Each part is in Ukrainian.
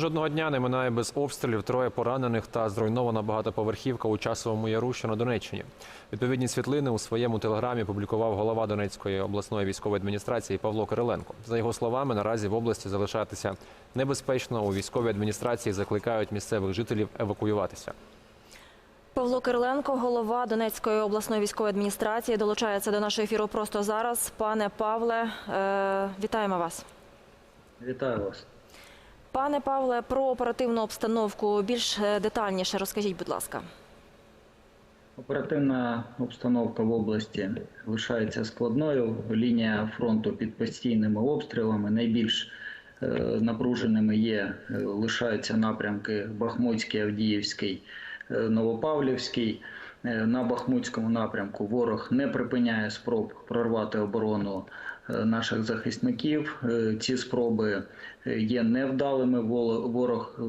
Жодного дня не минає без обстрілів, троє поранених та зруйнована багатоповерхівка у часовому яру, що на Донеччині. Відповідні світлини у своєму телеграмі публікував голова Донецької обласної військової адміністрації Павло Кириленко. За його словами, наразі в області залишатися небезпечно. У військовій адміністрації закликають місцевих жителів евакуюватися. Павло Кириленко, голова Донецької обласної військової адміністрації, долучається до нашого ефіру просто зараз. Пане Павле, е, вітаємо вас. Вітаю вас. Пане Павле, про оперативну обстановку більш е, детальніше розкажіть, будь ласка. Оперативна обстановка в області лишається складною. Лінія фронту під постійними обстрілами. Найбільш е, напруженими є е, лишаються напрямки Бахмутський, Авдіївський, Новопавлівський. Е, На Бахмутському напрямку ворог не припиняє спроб прорвати оборону е, наших захисників. Е, Ці спроби є невдалими. Ворог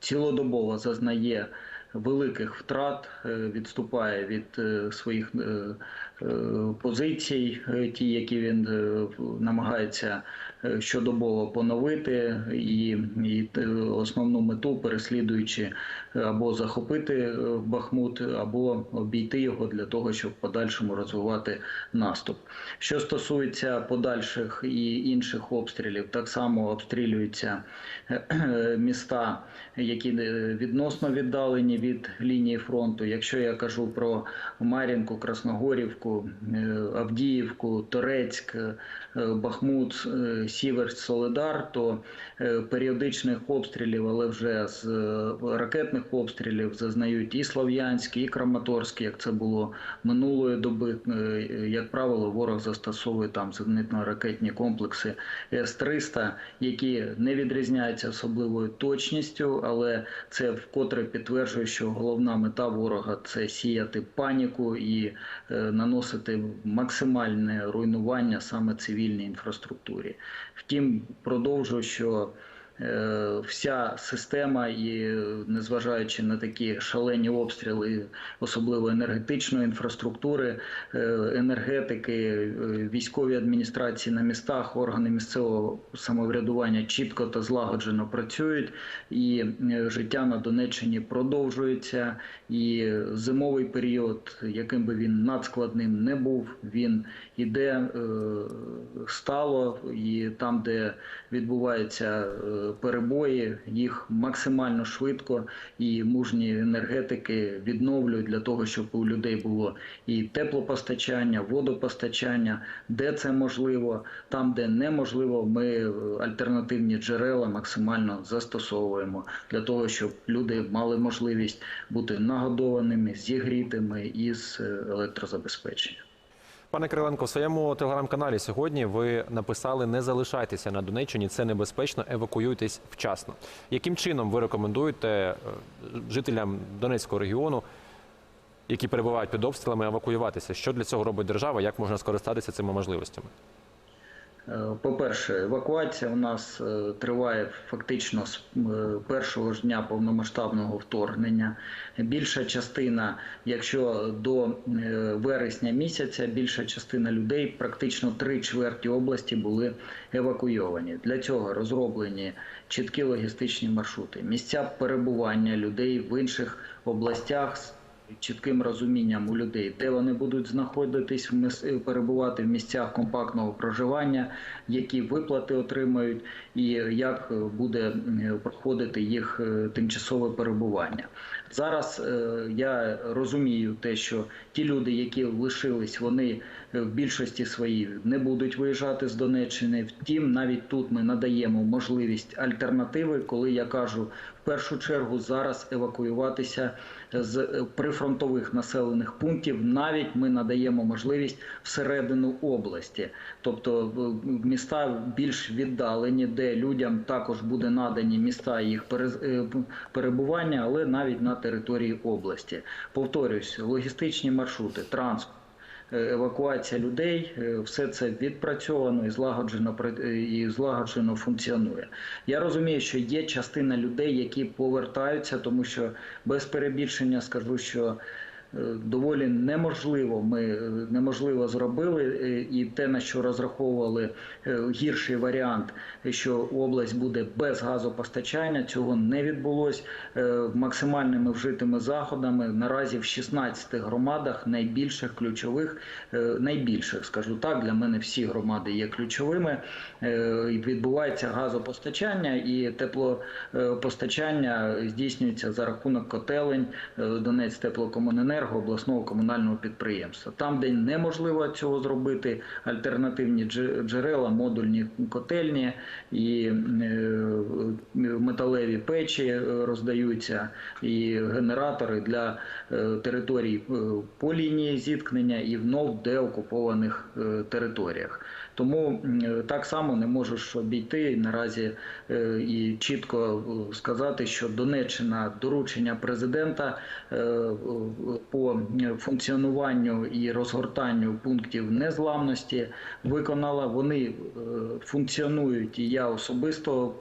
цілодобово зазнає великих втрат, е, відступає від е, своїх е, позицій, ті, які він намагається щодобово поновити, і, і основну мету переслідуючи або захопити Бахмут, або обійти його для того, щоб в подальшому розвивати наступ. Що стосується подальших і інших обстрілів, так само обстрілюються міста, які відносно віддалені від лінії фронту. Якщо я кажу про Мар'їнку, Красногорівку, е, Авдіївку, Торецьк, е, Бахмут, е, Сіверськ, Соледар, то періодичних обстрілів, але вже з ракетних обстрілів зазнають і Слов'янський, і Краматорський, як це було минулої доби. Як правило, ворог застосовує там зенитно-ракетні комплекси С-300, які не відрізняються особливою точністю, але це вкотре підтверджує, що головна мета ворога це сіяти паніку і е, наносити максимальне руйнування саме цивільній інфраструктурі. Втім, продовжую, що вся система, і е, незважаючи на такі шалені обстріли, особливо енергетичної інфраструктури, е, енергетики, е, військові адміністрації на містах, органи місцевого самоврядування чітко та злагоджено працюють, і е, життя на Донеччині продовжується. І зимовий період, яким би він надскладним не був, він іде е, стало, і там, де відбуваються е, перебої, їх максимально швидко і мужні енергетики відновлюють для того, щоб у людей було і теплопостачання, водопостачання, де це можливо, там, де неможливо, ми альтернативні джерела максимально застосовуємо для того, щоб люди мали можливість бути нагодованими, зігрітими із е, електрозабезпеченням. Пане Криленко, в своєму телеграм-каналі сьогодні ви написали не залишайтеся на Донеччині, це небезпечно, евакуюйтесь вчасно. Яким чином ви рекомендуєте е, жителям Донецького регіону, які перебувають під обстрілами, евакуюватися? Що для цього робить держава? Як можна скористатися цими можливостями? Е, По-перше, евакуація у нас е, триває фактично з е, першого ж дня повномасштабного вторгнення. Більша частина, якщо до вересня місяця, більша частина людей, практично три чверті області, були евакуйовані. Для цього розроблені чіткі логістичні маршрути, місця перебування людей в інших областях. Чітким розумінням у людей, де вони будуть знаходитись е, перебувати в місцях компактного проживання, які виплати отримають, і як е, буде е, проходити їх тимчасове перебування. Зараз е, я розумію те, що ті люди, які лишились, вони е, в більшості своїй не будуть виїжджати з Донеччини. Втім, навіть тут ми надаємо можливість альтернативи, коли я кажу в першу чергу зараз евакуюватися з е, прифронтових населених пунктів. Навіть ми надаємо можливість всередину області, тобто міста більш віддалені, де людям також буде надані міста їх перебування, але навіть на території області. Повторюсь, логістичні маршрути, транспорт. е, Евакуація людей, е, все це відпрацьовано і злагоджено е, і злагоджено функціонує. Я розумію, що є частина людей, які повертаються, тому що без перебільшення скажу, що доволі неможливо. Ми е, неможливо зробили, е, і те, на що розраховували е, гірший варіант, що область буде без газопостачання, цього не відбулось. Е, Максимальними вжитими заходами наразі в 16 громадах найбільших ключових, е, найбільших, скажу так, для мене всі громади є ключовими. Е, Відбувається газопостачання і теплопостачання здійснюється за рахунок котелень е, Донець теплокомуненерго обласного комунального підприємства. Там, де неможливо цього зробити, альтернативні джерела, модульні котельні і е, металеві печі е, роздаються, і генератори для е, територій по лінії зіткнення і внов деокупованих територіях. Тому так само не можеш обійти наразі е, і чітко е, сказати, що Донеччина доручення президента е, е, по функціонуванню і розгортанню пунктів незламності виконала. Вони е, функціонують, і я особисто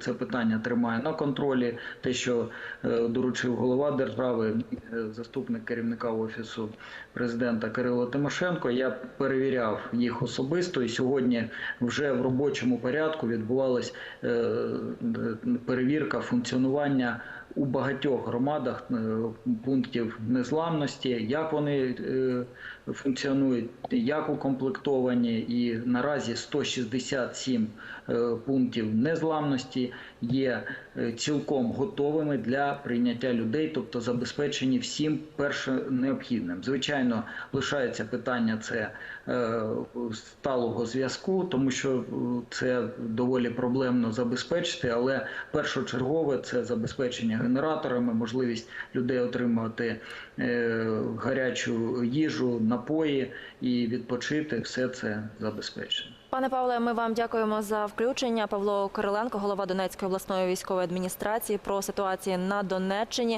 це питання тримаю на контролі. Те, що е, доручив голова держави, е, заступник керівника офісу президента Кирило Тимошенко. Я перевіряв їх особисто, і сьогодні вже в робочому порядку відбувалась е, перевірка функціонування. У багатьох громадах е, пунктів незламності, як вони е, функціонують, як укомплектовані, і наразі 167 е, пунктів незламності є е, цілком готовими для прийняття людей, тобто забезпечені всім перше необхідним. Звичайно, лишається питання це е, сталого зв'язку, тому що це доволі проблемно забезпечити, але першочергове це забезпечення генераторами, можливість людей отримати е, гарячу їжу, напої і відпочити. Все це забезпечено. Пане Павле, ми вам дякуємо за включення. Павло Кириленко, голова Донецької обласної військової адміністрації, про ситуацію на Донеччині.